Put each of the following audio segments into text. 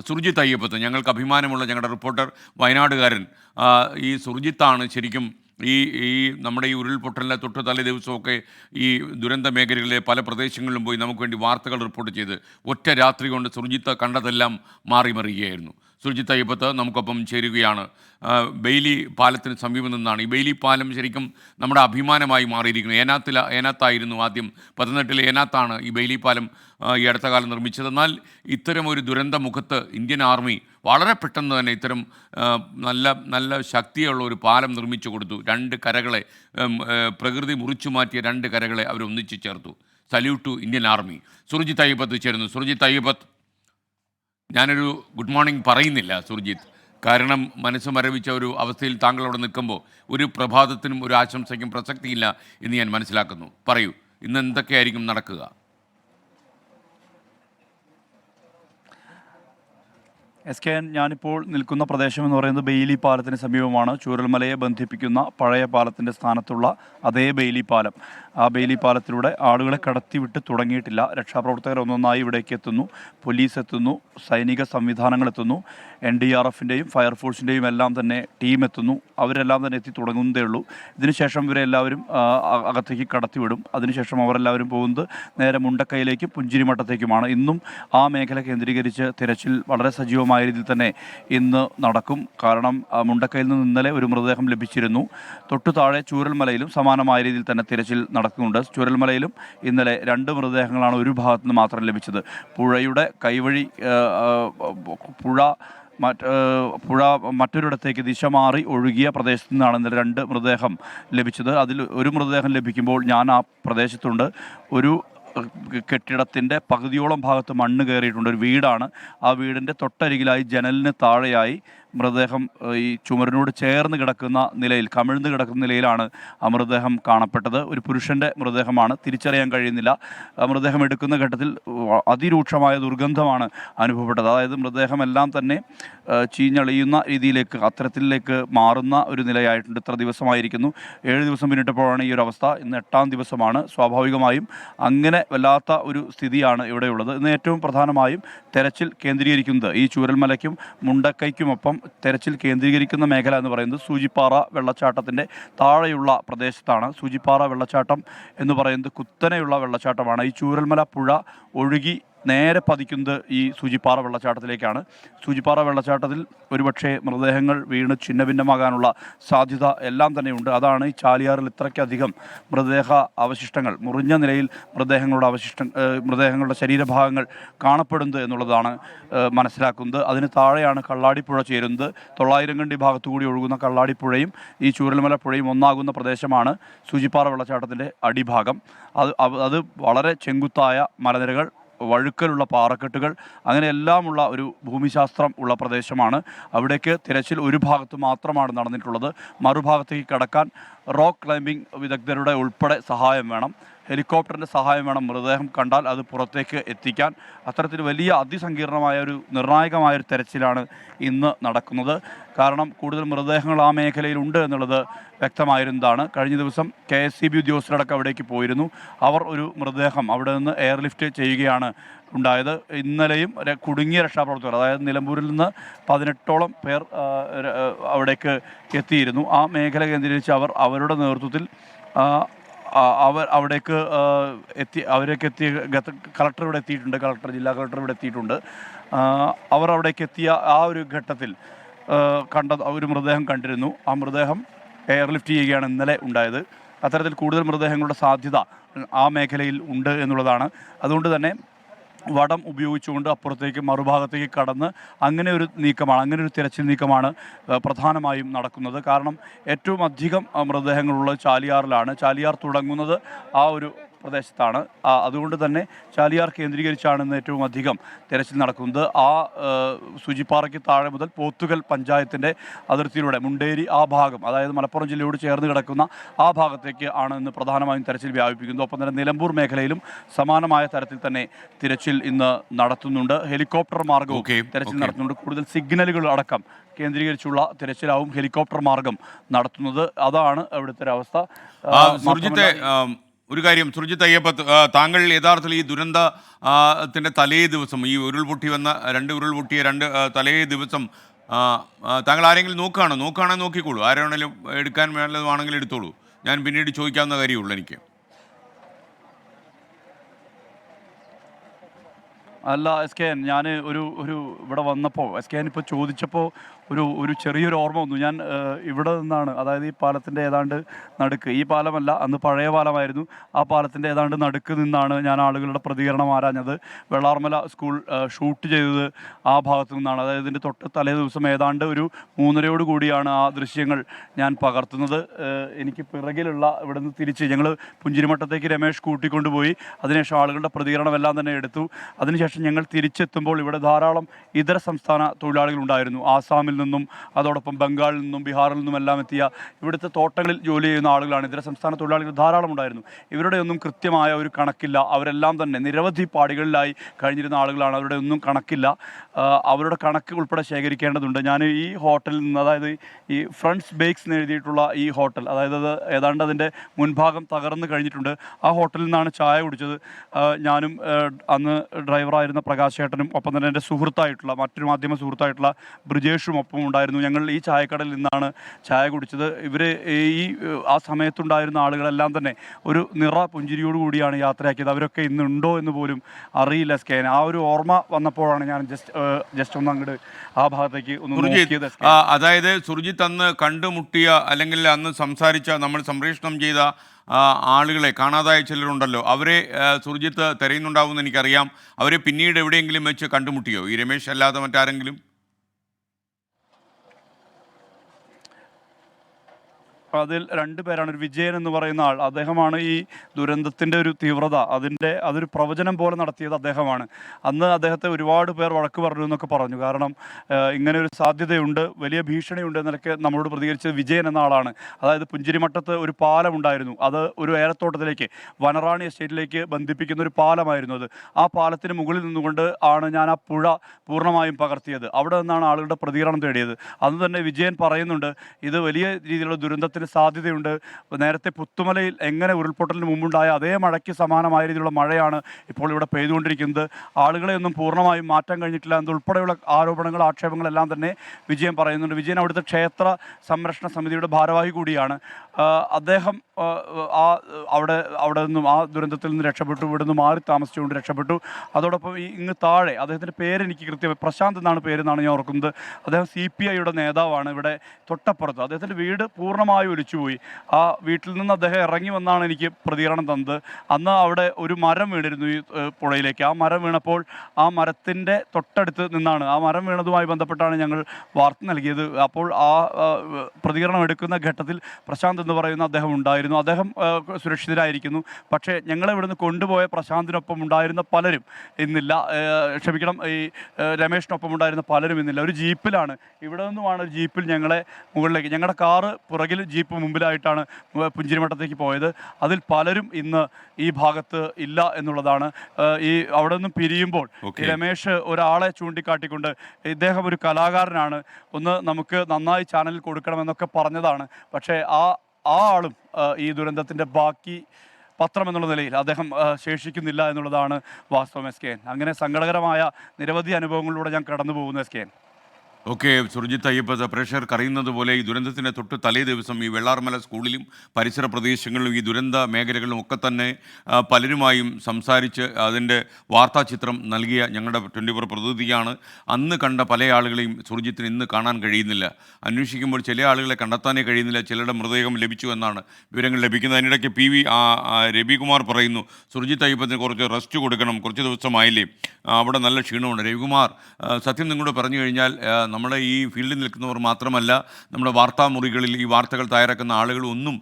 സുർജിത്ത് അയ്യപ്പത്ത് ഞങ്ങൾക്ക് അഭിമാനമുള്ള ഞങ്ങളുടെ റിപ്പോർട്ടർ വയനാടുകാരൻ. ഈ സുർജിത്താണ് ശരിക്കും ഈ ഈ നമ്മുടെ ഈ ഉരുൾപൊട്ടലിലെ തൊട്ട് തലേ ദിവസമൊക്കെ ഈ ദുരന്ത മേഖലകളിലെ പല പ്രദേശങ്ങളിലും പോയി നമുക്ക് വേണ്ടി വാർത്തകൾ റിപ്പോർട്ട് ചെയ്ത് ഒറ്റ രാത്രി കൊണ്ട് സുർജിത്ത് കണ്ടതെല്ലാം മാറി മറിയുകയായിരുന്നു സുർജിത്ത് അയ്യപ്പത്ത് നമുക്കൊപ്പം ചേരുകയാണ്. ബെയിലി പാലത്തിന് സമീപം നിന്നാണ്. ഈ ബെയിലി പാലം ശരിക്കും നമ്മുടെ അഭിമാനമായി മാറിയിരിക്കുന്നു. ഏനാത്തിൽ ഏനാത്തായിരുന്നു ആദ്യം. പതിനെട്ടിൽ ഏനാത്താണ് ഈ ബെയിലി പാലം ഈ അടുത്ത കാലം നിർമ്മിച്ചത്. എന്നാൽ ഇത്തരം ഒരു ദുരന്ത മുഖത്ത് ഇന്ത്യൻ ആർമി വളരെ പെട്ടെന്ന് തന്നെ ഇത്തരം നല്ല നല്ല ശക്തിയുള്ള ഒരു പാലം നിർമ്മിച്ചു കൊടുത്തു. രണ്ട് കരകളെ പ്രകൃതി മുറിച്ചു മാറ്റിയ രണ്ട് കരകളെ അവർ ഒന്നിച്ചു ചേർത്തു. Salute to Indian army. Surjith Ayyappath ചേരുന്നു. സുർജിത് അയ്യപ്പത്ത്. ഞാനൊരു ഗുഡ് മോർണിംഗ് പറയുന്നില്ല സുർജിത്ത്. കാരണം മനസ്സ് മരവിച്ച ഒരു അവസ്ഥയിൽ താങ്കൾ അവിടെ നിൽക്കുമ്പോൾ ഒരു പ്രഭാതത്തിനും ഒരു ആശംസയ്ക്കും പ്രസക്തിയില്ല എന്ന് ഞാൻ മനസ്സിലാക്കുന്നു. പറയൂ ഇന്ന് എന്തൊക്കെയായിരിക്കും നടക്കുക? എസ് കെ ഞാനിപ്പോൾ നിൽക്കുന്ന പ്രദേശം എന്ന് പറയുന്നത് ബെയിലി പാലത്തിന് സമീപമാണ്. ചൂരൽമലയെ ബന്ധിപ്പിക്കുന്ന പഴയ പാലത്തിന്റെ സ്ഥാനത്തുള്ള അതേ ബെയിലി പാലം. ബെയിലി പാലത്തിലൂടെ ആളുകളെ കടത്തിവിട്ട് തുടങ്ങിയിട്ടില്ല. രക്ഷാപ്രവർത്തകർ ഒന്നൊന്നായി ഇവിടേക്ക് എത്തുന്നു. പോലീസ് എത്തുന്നു. സൈനിക സംവിധാനങ്ങൾ എത്തുന്നു. എൻ ഡി ആർ എഫിന്റെയും ഫയർഫോഴ്സിന്റെയും എല്ലാം തന്നെ ടീം എത്തുന്നു. അവരെല്ലാം തന്നെ എത്തി തുടങ്ങുന്നതേ ഉള്ളൂ. ഇതിനുശേഷം ഇവരെ എല്ലാവരും ആ, അ- അകത്തേക്ക് കടത്തിവിടും. അതിനുശേഷം അവരെല്ലാവരും പോകുന്നത് നേരെ മുണ്ടക്കൈയിലേക്കും പുഞ്ചിരിമട്ടത്തേക്കുമാണ് ഇന്നും ആ മേഖല കേന്ദ്രീകരിച്ച് തിരച്ചിൽ വളരെ സജീവമായ രീതിയിൽ തന്നെ ഇന്ന് നടക്കും. കാരണം മുണ്ടക്കയിൽ നിന്ന് ഇന്നലെ ഒരു മൃതദേഹം ലഭിച്ചിരുന്നു. തൊട്ടു താഴെ ചൂരൽമലയിലും സമാനമായ രീതിയിൽ തന്നെ തിരച്ചിൽ നടക്കുന്നുണ്ട്. ചുരൽമലയിലും ഇന്നലെ രണ്ട് മൃതദേഹങ്ങളാണ് ഒരു ഭാഗത്തു നിന്ന് മാത്രം ലഭിച്ചത്. പുഴയുടെ കൈവഴി പുഴ മറ്റ് പുഴ മറ്റൊരിടത്തേക്ക് ദിശ മാറി ഒഴുകിയ പ്രദേശത്തു നിന്നാണ് ഇന്നലെ രണ്ട് മൃതദേഹം ലഭിച്ചത്. അതിൽ ഒരു മൃതദേഹം ലഭിക്കുമ്പോൾ ഞാൻ ആ പ്രദേശത്തുണ്ട്. ഒരു കെട്ടിടത്തിന്റെ പകുതിയോളം ഭാഗത്ത് മണ്ണ് കയറിയിട്ടുണ്ട്. ഒരു വീടാണ്. ആ വീടിന്റെ തൊട്ടരികിലായി ജനലിന് താഴെയായി മൃതദേഹം ഈ ചുമരിനോട് ചേർന്ന് കിടക്കുന്ന നിലയിൽ കമിഴ്ന്ന് കിടക്കുന്ന നിലയിലാണ് മൃതദേഹം കാണപ്പെട്ടത്. ഒരു പുരുഷന്റെ മൃതദേഹമാണ്. തിരിച്ചറിയാൻ കഴിയുന്നില്ല. മൃതദേഹം എടുക്കുന്ന ഘട്ടത്തിൽ അതിരൂക്ഷമായ ദുർഗന്ധമാണ് അനുഭവപ്പെട്ടത്. അതായത് മൃതദേഹമെല്ലാം തന്നെ ചീഞ്ഞളിയുന്ന രീതിയിലേക്ക് അത്തരത്തിലേക്ക് മാറുന്ന ഒരു നിലയായിട്ടുണ്ട്. ഇത്ര ദിവസമായിരിക്കുന്നു. ഏഴ് ദിവസം പിന്നിട്ടപ്പോഴാണ് ഈ ഒരു അവസ്ഥ. ഇന്ന് എട്ടാം ദിവസമാണ്. സ്വാഭാവികമായും അങ്ങനെ വല്ലാത്ത ഒരു സ്ഥിതിയാണ് ഇവിടെയുള്ളത്. ഇന്ന് ഏറ്റവും പ്രധാനമായും തെരച്ചിൽ കേന്ദ്രീകരിക്കുന്നത് ഈ ചൂരൽമലയ്ക്കും മുണ്ടക്കൈക്കുമൊപ്പം തെരച്ചിൽ കേന്ദ്രീകരിക്കുന്ന മേഖല എന്ന് പറയുന്നത് സൂചിപ്പാറ വെള്ളച്ചാട്ടത്തിന്റെ താഴെയുള്ള പ്രദേശത്താണ്. സൂചിപ്പാറ വെള്ളച്ചാട്ടം എന്ന് പറയുന്നത് കുത്തനെയുള്ള വെള്ളച്ചാട്ടമാണ്. ഈ ചൂരൽമല പുഴ ഒഴുകി നേരെ പതിക്കുന്നത് ഈ സൂചിപ്പാറ വെള്ളച്ചാട്ടത്തിലേക്കാണ്. സൂചിപ്പാറ വെള്ളച്ചാട്ടത്തിൽ ഒരുപക്ഷെ മൃതദേഹങ്ങൾ വീണ് ഛിന്നഭിന്നമാകാനുള്ള സാധ്യത എല്ലാം തന്നെയുണ്ട്. അതാണ് ഈ ചാലിയാറിൽ ഇത്രയ്ക്കധികം മൃതദേഹ അവശിഷ്ടങ്ങൾ മുറിഞ്ഞ നിലയിൽ മൃതദേഹങ്ങളുടെ അവശിഷ്ട മൃതദേഹങ്ങളുടെ ശരീരഭാഗങ്ങൾ കാണപ്പെടുന്നത് എന്നുള്ളതാണ് മനസ്സിലാക്കുന്നത്. അതിന് താഴെയാണ് കള്ളാടിപ്പുഴ ചേരുന്നത്. തൊള്ളായിരം കണ്ടി ഭാഗത്തുകൂടി ഒഴുകുന്ന കള്ളാടിപ്പുഴയും ഈ ചൂരൽമല പുഴയും ഒന്നാകുന്ന പ്രദേശമാണ് സൂചിപ്പാറ വെള്ളച്ചാട്ടത്തിന്റെ അടിഭാഗം. അത് അത് വളരെ ചെങ്കുത്തായ മലനിരകൾ വഴുക്കലുള്ള പാറക്കെട്ടുകൾ അങ്ങനെ എല്ലാമുള്ള ഒരു ഭൂമിശാസ്ത്രം ഉള്ള പ്രദേശമാണ്. അവിടേക്ക് തിരച്ചിൽ ഒരു ഭാഗത്ത് മാത്രമാണ് നടന്നിട്ടുള്ളത്. മറുഭാഗത്തേക്ക് കടക്കാൻ റോക്ക് ക്ലൈമ്പിംഗ് വിദഗ്ധരുടെ ഉൾപ്പെടെ സഹായം വേണം. ഹെലികോപ്റ്ററിന്റെ സഹായം വേണം. മൃതദേഹം കണ്ടാൽ അത് പുറത്തേക്ക് എത്തിക്കാൻ. അത്തരത്തിൽ വലിയ അതിസങ്കീർണമായ ഒരു നിർണായകമായ ഒരു തെരച്ചിലാണ് ഇന്ന് നടക്കുന്നത്. കാരണം കൂടുതൽ മൃതദേഹങ്ങൾ ആ മേഖലയിലുണ്ട് എന്നുള്ളത് വ്യക്തമായിരുന്നതാണ്. കഴിഞ്ഞ ദിവസം കെ എസ് സി ബി ഉദ്യോഗസ്ഥരടക്കം അവിടേക്ക് പോയിരുന്നു. അവർ ഒരു മൃതദേഹം അവിടെ നിന്ന് എയർലിഫ്റ്റ് ചെയ്യുകയാണ് ഉണ്ടായത്. ഇന്നലെയും കുടുങ്ങിയ രക്ഷാപ്രവർത്തകർ അതായത് നിലമ്പൂരിൽ നിന്ന് പതിനെട്ടോളം പേർ അവിടേക്ക് എത്തിയിരുന്നു. ആ മേഖല കേന്ദ്രീകരിച്ച് അവർ അവരുടെ നേതൃത്വത്തിൽ അവർ അവിടേക്ക് എത്തി അവരേക്ക് എത്തിയ കളക്ടർ ഇവിടെ എത്തിയിട്ടുണ്ട് കളക്ടർ ജില്ലാ കളക്ടർ ഇവിടെ എത്തിയിട്ടുണ്ട്. അവർ അവിടേക്ക് എത്തിയ ആ ഒരു ഘട്ടത്തിൽ കണ്ട ഒരു മൃതദേഹം കണ്ടിരുന്നു. ആ മൃതദേഹം എയർലിഫ്റ്റ് ചെയ്യുകയാണ് ഇന്നലെ ഉണ്ടായത്. അത്തരത്തിൽ കൂടുതൽ മൃതദേഹങ്ങളുടെ സാധ്യത ആ മേഖലയിൽ ഉണ്ട് എന്നുള്ളതാണ്. അതുകൊണ്ട് തന്നെ വടം ഉപയോഗിച്ചുകൊണ്ട് അപ്പുറത്തേക്ക് മറുഭാഗത്തേക്ക് കടന്ന് അങ്ങനെ ഒരു നീക്കമാണ് അങ്ങനെ ഒരു തിരച്ചിൽ നീക്കമാണ് പ്രധാനമായും നടക്കുന്നത്. കാരണം ഏറ്റവും അധികം മൃതദേഹങ്ങളുള്ള ചാലിയാറിലാണ്. ചാലിയാർ തുടങ്ങുന്നത് ആ ഒരു പ്രദേശത്താണ്. അതുകൊണ്ട് തന്നെ ചാലിയാർ കേന്ദ്രീകരിച്ചാണ് ഇന്ന് ഏറ്റവും അധികം തെരച്ചിൽ നടക്കുന്നത്. ആ സൂചിപ്പാറയ്ക്ക് താഴെ മുതൽ പോത്തുകൽ പഞ്ചായത്തിന്റെ അതിർത്തിയിലൂടെ മുണ്ടേരി ആ ഭാഗം അതായത് മലപ്പുറം ജില്ലയോട് ചേർന്ന് കിടക്കുന്ന ആ ഭാഗത്തേക്ക് ആണ് ഇന്ന് പ്രധാനമായും തെരച്ചിൽ വ്യാപിപ്പിക്കുന്നത്. ഒപ്പം തന്നെ നിലമ്പൂർ മേഖലയിലും സമാനമായ തരത്തിൽ തന്നെ തിരച്ചിൽ ഇന്ന് നടത്തുന്നുണ്ട്. ഹെലികോപ്റ്റർ മാർഗവും തെരച്ചിൽ നടത്തുന്നുണ്ട്. കൂടുതൽ സിഗ്നലുകൾ അടക്കം കേന്ദ്രീകരിച്ചുള്ള തിരച്ചിലാവും ഹെലികോപ്റ്റർ മാർഗം നടത്തുന്നത്. അതാണ് അവിടുത്തെ ഒരു ഒരു കാര്യം സുർജിത്ത് തയ്യപ്പ ആ, താങ്കൾ യഥാർത്ഥത്തിൽ ഈ ദുരന്ത ആ, തലേ ദിവസം ഈ ഉരുൾപൊട്ടി വന്ന രണ്ട് ഉരുൾപൊട്ടിയ രണ്ട് തലേ ദിവസം താങ്കൾ ആരെങ്കിലും നോക്കുകയാണോ? നോക്കുകയാണെങ്കിൽ നോക്കിക്കോളൂ. ആരാണെങ്കിലും എടുക്കാൻ വേണ്ടതാണെങ്കിൽ എടുത്തോളൂ. ഞാൻ പിന്നീട് ചോദിക്കാവുന്ന കാര്യമുള്ളൂ എനിക്ക്. അല്ല എസ് കെ എൻ ഞാൻ ഒരു ഒരു ഇവിടെ വന്നപ്പോൾ എസ് കെ എൻ ഇപ്പോൾ ചോദിച്ചപ്പോൾ ഒരു ഒരു ചെറിയൊരു ഓർമ്മ വന്നു. ഞാൻ ഇവിടെ നിന്നാണ് അതായത് ഈ പാലത്തിന്റെ ഏതാണ്ട് നടുക്ക്. ഈ പാലമല്ല അന്ന് പഴയ പാലമായിരുന്നു. ആ പാലത്തിന്റെ ഏതാണ്ട് നടുക്ക് നിന്നാണ് ഞാൻ ആളുകളുടെ പ്രതികരണം ആരാഞ്ഞത്. വെള്ളാർമല സ്കൂൾ ഷൂട്ട് ചെയ്തത് ആ ഭാഗത്തു നിന്നാണ്. അതായത് ഇതിന്റെ തൊട്ട് തലേ ദിവസം ഏതാണ്ട് ഒരു മൂന്നരയോട് കൂടിയാണ് ആ ദൃശ്യങ്ങൾ ഞാൻ പകർത്തുന്നത്. എനിക്ക് പിറകിലുള്ള ഇവിടെ നിന്ന് തിരിച്ച് ഞങ്ങൾ പുഞ്ചിരിമട്ടത്തേക്ക് രമേഷ് കൂട്ടിക്കൊണ്ടുപോയി. അതിനുശേഷം ആളുകളുടെ പ്രതികരണമെല്ലാം തന്നെ എടുത്തു. അതിനുശേഷം ഞങ്ങൾ തിരിച്ചെത്തുമ്പോൾ ഇവിടെ ധാരാളം ഇതര സംസ്ഥാന തൊഴിലാളികൾ ഉണ്ടായിരുന്നു. ആസാമിൽ നിന്നും അതോടൊപ്പം ബംഗാളിൽ നിന്നും ബീഹാറിൽ നിന്നും എല്ലാം എത്തിയ ഇവിടുത്തെ തോട്ടങ്ങളിൽ ജോലി ചെയ്യുന്ന ആളുകളാണ്. ഇതര സംസ്ഥാന തൊഴിലാളികൾ ധാരാളം ഉണ്ടായിരുന്നു. ഇവരുടെ ഒന്നും കൃത്യമായ ഒരു കണക്കില്ല. അവരെല്ലാം തന്നെ നിരവധി പാടികളിലായി കഴിഞ്ഞിരുന്ന ആളുകളാണ്. അവരുടെ ഒന്നും കണക്കില്ല. അവരുടെ കണക്ക് ഉൾപ്പെടെ ശേഖരിക്കേണ്ടതുണ്ട്. ഞാൻ ഈ ഹോട്ടലിൽ നിന്ന് അതായത് ഈ ഫ്രണ്ട്സ് ബേക്സ് എന്ന് എഴുതിയിട്ടുള്ള ഈ ഹോട്ടൽ അതായത് അത് ഏതാണ്ട് അതിന്റെ മുൻഭാഗം തകർന്നു കഴിഞ്ഞിട്ടുണ്ട്. ആ ഹോട്ടലിൽ നിന്നാണ് ചായ കുടിച്ചത്. ഞാനും അന്ന് ഡ്രൈവറായിരുന്ന പ്രകാശ് ചേട്ടനും ഒപ്പം തന്നെ എന്റെ സുഹൃത്തായിട്ടുള്ള മറ്റൊരു മാധ്യമ സുഹൃത്തായിട്ടുള്ള ബ്രിജേഷും ഒപ്പം ഉണ്ടായിരുന്നു. ഞങ്ങൾ ഈ ചായക്കടയിൽ നിന്നാണ് ചായ കുടിച്ചത്. ഇവർ ഈ ആ സമയത്തുണ്ടായിരുന്ന ആളുകളെല്ലാം തന്നെ ഒരു നിറ പുഞ്ചിരിയോട് കൂടിയാണ് യാത്രയാക്കിയത്. അവരൊക്കെ ഇന്നുണ്ടോ എന്ന് പോലും അറിയില്ല സ്കാൻ. ആ ഒരു ഓർമ്മ വന്നപ്പോഴാണ് ഞാൻ ജസ്റ്റ് ജസ്റ്റ് ഒന്ന് അങ്ങോട്ട് ആ ഭാഗത്തേക്ക് ഒന്ന് അതായത് സുർജിത്ത് അന്ന് കണ്ടുമുട്ടിയ അല്ലെങ്കിൽ അന്ന് സംസാരിച്ച നമ്മൾ സംപ്രേഷണം ചെയ്ത ആളുകളെ കാണാതായ ചിലരുണ്ടല്ലോ. അവരെ സുർജിത്ത് തിരയുന്നുണ്ടാവുമെന്ന് എനിക്കറിയാം. അവരെ പിന്നീട് എവിടെയെങ്കിലും വെച്ച് കണ്ടുമുട്ടിയോ? ഈ രമേശ് അല്ലാതെ മറ്റാരെങ്കിലും? അതിൽ രണ്ടു പേരാണ്. ഒരു വിജയൻ എന്ന് പറയുന്ന ആൾ. അദ്ദേഹമാണ് ഈ ദുരന്തത്തിന്റെ ഒരു തീവ്രത. അതിന്റെ അതൊരു പ്രവചനം പോലെ നടത്തിയത് അദ്ദേഹമാണ്. അന്ന് അദ്ദേഹത്തെ ഒരുപാട് പേർ വഴക്ക് പറഞ്ഞു എന്നൊക്കെ പറഞ്ഞു. കാരണം ഇങ്ങനെ ഒരു സാധ്യതയുണ്ട്. വലിയ ഭീഷണിയുണ്ട് എന്നൊക്കെ നമ്മളോട് പ്രതികരിച്ചത് വിജയൻ എന്ന ആളാണ്. അതായത് പുഞ്ചിരിമട്ടത്ത് ഒരു പാലം ഉണ്ടായിരുന്നു അത് ഒരു ഏലത്തോട്ടത്തിലേക്ക് വനറാണി എസ്റ്റേറ്റിലേക്ക് ബന്ധിപ്പിക്കുന്ന ഒരു പാലമായിരുന്നു അത്. ആ പാലത്തിന് മുകളിൽ നിന്നുകൊണ്ട് ആണ് ഞാൻ ആ പുഴ പൂർണമായും പകർത്തിയത്. അവിടെ നിന്നാണ് ആളുകളുടെ പ്രതികരണം തേടിയത്. അന്ന് തന്നെ വിജയൻ പറയുന്നുണ്ട് ഇത് വലിയ രീതിയിലുള്ള ദുരന്തത്തിന് സാധ്യതയുണ്ട്. നേരത്തെ പുത്തുമലയിൽ എങ്ങനെ ഉരുൾപൊട്ടലിന് മുമ്പുണ്ടായ അതേ മഴയ്ക്ക് സമാനമായ രീതിയിലുള്ള മഴയാണ് ഇപ്പോൾ ഇവിടെ പെയ്തുകൊണ്ടിരിക്കുന്നത്. ആളുകളെ ഒന്നും പൂർണമായും മാറ്റാൻ കഴിഞ്ഞിട്ടില്ല എന്നുൾപ്പെടെയുള്ള ആരോപണങ്ങൾ ആക്ഷേപങ്ങളെല്ലാം തന്നെ വിജയം പറയുന്നുണ്ട്. വിജയൻ അവിടുത്തെ ക്ഷേത്ര സംരക്ഷണ സമിതിയുടെ ഭാരവാഹി കൂടിയാണ്. അദ്ദേഹം ആ, അവിടെ അവിടെ നിന്നും ആ ദുരന്തത്തിൽ നിന്ന് രക്ഷപ്പെട്ടു ഇവിടെ നിന്ന് മാറി താമസിച്ചുകൊണ്ട് രക്ഷപ്പെട്ടു. അതോടൊപ്പം ഈ ഇങ്ങ് താഴെ അദ്ദേഹത്തിന്റെ പേരെനിക്ക് കൃത്യമായി പ്രശാന്ത് എന്നാണ് പേരെന്നാണ് ഞാൻ ഓർക്കുന്നത്. അദ്ദേഹം സി പി ഐയുടെ നേതാവാണ് ഇവിടെ തൊട്ടപ്പുറത്ത്. അദ്ദേഹത്തിന്റെ വീട് പൂർണമായും ഒലിച്ചുപോയി. ആ വീട്ടിൽ നിന്ന് അദ്ദേഹം ഇറങ്ങി വന്നാണ് എനിക്ക് പ്രതികരണം തന്നത്. അന്ന് അവിടെ ഒരു മരം വീണിരുന്നു ഈ പുഴയിലേക്ക്. ആ മരം വീണപ്പോൾ ആ മരത്തിന്റെ തൊട്ടടുത്ത് നിന്നാണ് ആ മരം വീണതുമായി ബന്ധപ്പെട്ടാണ് ഞങ്ങൾ വാർത്ത നൽകിയത്. അപ്പോൾ ആ, പ്രതികരണം എടുക്കുന്ന ഘട്ടത്തിൽ പ്രശാന്ത് എന്ന് പറയുന്ന അദ്ദേഹം ഉണ്ടായിരുന്നു. അദ്ദേഹം സുരക്ഷിതരായിരിക്കുന്നു. പക്ഷേ ഞങ്ങളെ ഇവിടുന്ന് കൊണ്ടുപോയ പ്രശാന്തിനൊപ്പം ഉണ്ടായിരുന്ന പലരും ഇന്നില്ല. ക്ഷമിക്കണം ഈ രമേഷിനൊപ്പം ഉണ്ടായിരുന്ന പലരും ഇന്നില്ല. ഒരു ജീപ്പിലാണ്. ഇവിടെ നിന്നുമാണ് ഒരു ജീപ്പിൽ ഞങ്ങളെ മുകളിലേക്ക് ഞങ്ങളുടെ കാറ് പുറകിൽ ജീപ്പ് മുമ്പിലായിട്ടാണ് പുഞ്ചിരിമട്ടത്തേക്ക് പോയത്. അതിൽ പലരും ഇന്ന് ഈ ഭാഗത്ത് ഇല്ല എന്നുള്ളതാണ്. ഈ അവിടെ നിന്നും പിരിയുമ്പോൾ രമേഷ് ഒരാളെ ചൂണ്ടിക്കാട്ടിക്കൊണ്ട് ഇദ്ദേഹം ഒരു കലാകാരനാണ്. ഒന്ന് നമുക്ക് നന്നായി ചാനലിൽ കൊടുക്കണമെന്നൊക്കെ പറഞ്ഞതാണ്. പക്ഷേ ആ ആ ആളും ഈ ദുരന്തത്തിന്റെ ബാക്കി പത്രം എന്നുള്ള നിലയിൽ അദ്ദേഹം ശേഷിക്കുന്നില്ല എന്നുള്ളതാണ് വാസ്തവം എസ് കെ എൻ. അങ്ങനെ സങ്കടകരമായ നിരവധി അനുഭവങ്ങളിലൂടെ ഞാൻ കടന്നു പോകുന്നു S K N. Okay Surjith Ayyappa പ്രേക്ഷകർക്ക് അറിയുന്നത് പോലെ ഈ ദുരന്തത്തിന്റെ തൊട്ട് തലേ ദിവസം ഈ വെള്ളാർമല സ്കൂളിലും പരിസര പ്രദേശങ്ങളിലും ഈ ദുരന്ത മേഖലകളിലും ഒക്കെ തന്നെ പലരുമായും സംസാരിച്ച് അതിന്റെ വാർത്താചിത്രം നൽകിയ ഞങ്ങളുടെ ട്വന്റി ഫോർ പ്രതിനിധിയാണ്. അന്ന് കണ്ട പല ആളുകളെയും സുർജിത്തിന് ഇന്ന് കാണാൻ കഴിയുന്നില്ല. അന്വേഷിക്കുമ്പോൾ ചില ആളുകളെ കണ്ടെത്താനേ കഴിയുന്നില്ല. ചിലരുടെ മൃതദേഹം ലഭിച്ചു എന്നാണ് വിവരങ്ങൾ ലഭിക്കുന്നത്. അതിനിടയ്ക്ക് പി വി രവികുമാർ പറയുന്നു സുർജിത്ത് അയ്യപ്പത്തിന് കുറച്ച് റെസ്റ്റ് കൊടുക്കണം. കുറച്ച് ദിവസമായില്ലേ? അവിടെ നല്ല ക്ഷീണമുണ്ട്. രവികുമാർ സത്യം നിങ്ങളോട് പറഞ്ഞു കഴിഞ്ഞാൽ നമ്മുടെ ഈ ഫീൽഡിൽ നിൽക്കുന്നവർ മാത്രമല്ല നമ്മുടെ വാർത്താമുറികളിൽ ഈ വാർത്തകൾ തയ്യാറാക്കുന്ന ആളുകൾ ഒന്നും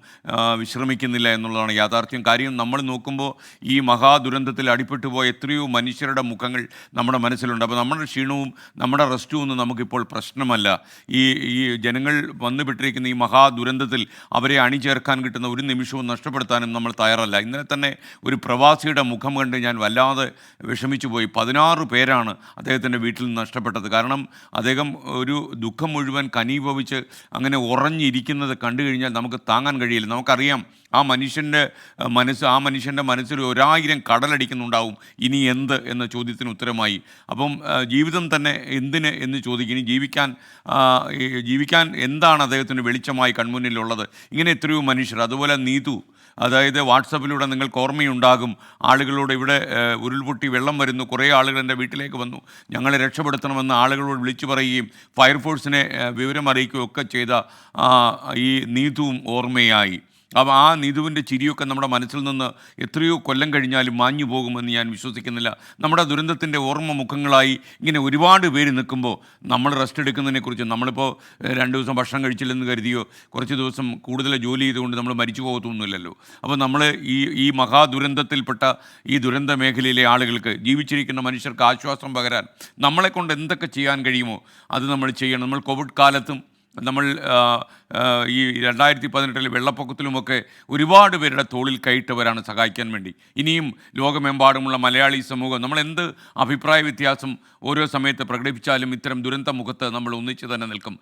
വിശ്രമിക്കുന്നില്ല എന്നുള്ളതാണ് യാഥാർത്ഥ്യം. കാര്യം നമ്മൾ നോക്കുമ്പോൾ ഈ മഹാദുരന്തത്തിൽ അടിപ്പെട്ടു പോയ എത്രയോ മനുഷ്യരുടെ മുഖങ്ങൾ നമ്മുടെ മനസ്സിലുണ്ട്. അപ്പോൾ നമ്മുടെ ക്ഷീണവും നമ്മുടെ റെസ്റ്റും ഒന്നും നമുക്കിപ്പോൾ പ്രശ്നമല്ല. ഈ ഈ ജനങ്ങൾ വന്നുപെട്ടിരിക്കുന്ന ഈ മഹാദുരന്തത്തിൽ അവരെ അണിചേർക്കാൻ കിട്ടുന്ന ഒരു നിമിഷവും നഷ്ടപ്പെടുത്താനും നമ്മൾ തയ്യാറല്ല. ഇന്നലെ തന്നെ ഒരു പ്രവാസിയുടെ മുഖം കണ്ട് ഞാൻ വല്ലാതെ വിഷമിച്ചു പോയി പതിനാറ് പേരാണ് അദ്ദേഹത്തിന്റെ വീട്ടിൽ നിന്ന് നഷ്ടപ്പെട്ടത്. കാരണം അദ്ദേഹം ഒരു ദുഃഖം മുഴുവൻ കനീഭവിച്ച് അങ്ങനെ ഉറഞ്ഞിരിക്കുന്നത് കണ്ടു കഴിഞ്ഞാൽ നമുക്ക് താങ്ങാൻ കഴിയില്ല. നമുക്കറിയാം ആ മനുഷ്യന്റെ മനസ്സ് ആ മനുഷ്യന്റെ മനസ്സിൽ ഒരായിരം കടലടിക്കുന്നുണ്ടാവും. ഇനി എന്ത് എന്ന ചോദ്യത്തിന് ഉത്തരമായി. അപ്പം ജീവിതം തന്നെ എന്തിന് എന്ന് ചോദിക്കും. ഇനി ജീവിക്കാൻ ജീവിക്കാൻ എന്താണ് അദ്ദേഹത്തിന് വെളിച്ചമായി കൺമുന്നിലുള്ളത്? ഇങ്ങനെ എത്രയോ മനുഷ്യർ അതുപോലെ നീതു അതായത് വാട്സപ്പിലൂടെ നിങ്ങൾക്ക് ഓർമ്മയുണ്ടാകും. ആളുകളോട് ഇവിടെ ഉരുൾപൊട്ടി വെള്ളം വരുന്നു. കുറേ ആളുകൾ എന്റെ വീട്ടിലേക്ക് വന്നു. ഞങ്ങളെ രക്ഷപ്പെടുത്തണമെന്ന് ആളുകളോട് വിളിച്ചു പറയുകയും ഫയർഫോഴ്സിനെ വിവരം അറിയിക്കുകയും ഒക്കെ ചെയ്ത ഈ നീതുവും ഓർമ്മയായി. അപ്പോൾ ആ നിധുവിന്റെ ചിരിയൊക്കെ നമ്മുടെ മനസ്സിൽ നിന്ന് എത്രയോ കൊല്ലം കഴിഞ്ഞാലും മാഞ്ഞു പോകുമെന്ന് ഞാൻ വിശ്വസിക്കുന്നില്ല. നമ്മുടെ ദുരന്തത്തിന്റെ ഓർമ്മ മുഖങ്ങളായി ഇങ്ങനെ ഒരുപാട് പേര് നിൽക്കുമ്പോൾ നമ്മൾ റെസ്റ്റ് എടുക്കുന്നതിനെക്കുറിച്ച് നമ്മളിപ്പോൾ രണ്ട് ദിവസം ഭക്ഷണം കഴിച്ചില്ലെന്ന് കരുതിയോ കുറച്ച് ദിവസം കൂടുതൽ ജോലി ചെയ്തുകൊണ്ട് നമ്മൾ മരിച്ചു പോകത്തൊന്നുമില്ലല്ലോ. അപ്പോൾ നമ്മൾ ഈ ഈ മഹാദുരന്തത്തിൽപ്പെട്ട ഈ ദുരന്ത മേഖലയിലെ ആളുകൾക്ക് ജീവിച്ചിരിക്കുന്ന മനുഷ്യർക്ക് ആശ്വാസം പകരാൻ നമ്മളെക്കൊണ്ട് എന്തൊക്കെ ചെയ്യാൻ കഴിയുമോ അത് നമ്മൾ ചെയ്യണം. നമ്മൾ കോവിഡ് കാലത്തും നമ്മൾ ഈ രണ്ടായിരത്തി പതിനെട്ടിൽ വെള്ളപ്പൊക്കത്തിലുമൊക്കെ ഒരുപാട് പേരുടെ തോളിൽ കൈയിട്ടവരാണ് സഹായിക്കാൻ വേണ്ടി. ഇനിയും ലോകമെമ്പാടുമുള്ള മലയാളി സമൂഹം നമ്മൾ എന്ത് അഭിപ്രായ വ്യത്യാസം ഓരോ സമയത്ത് പ്രകടിപ്പിച്ചാലും ഇത്തരം ദുരന്ത മുഖത്ത് നമ്മൾ ഒന്നിച്ച് തന്നെ നിൽക്കും.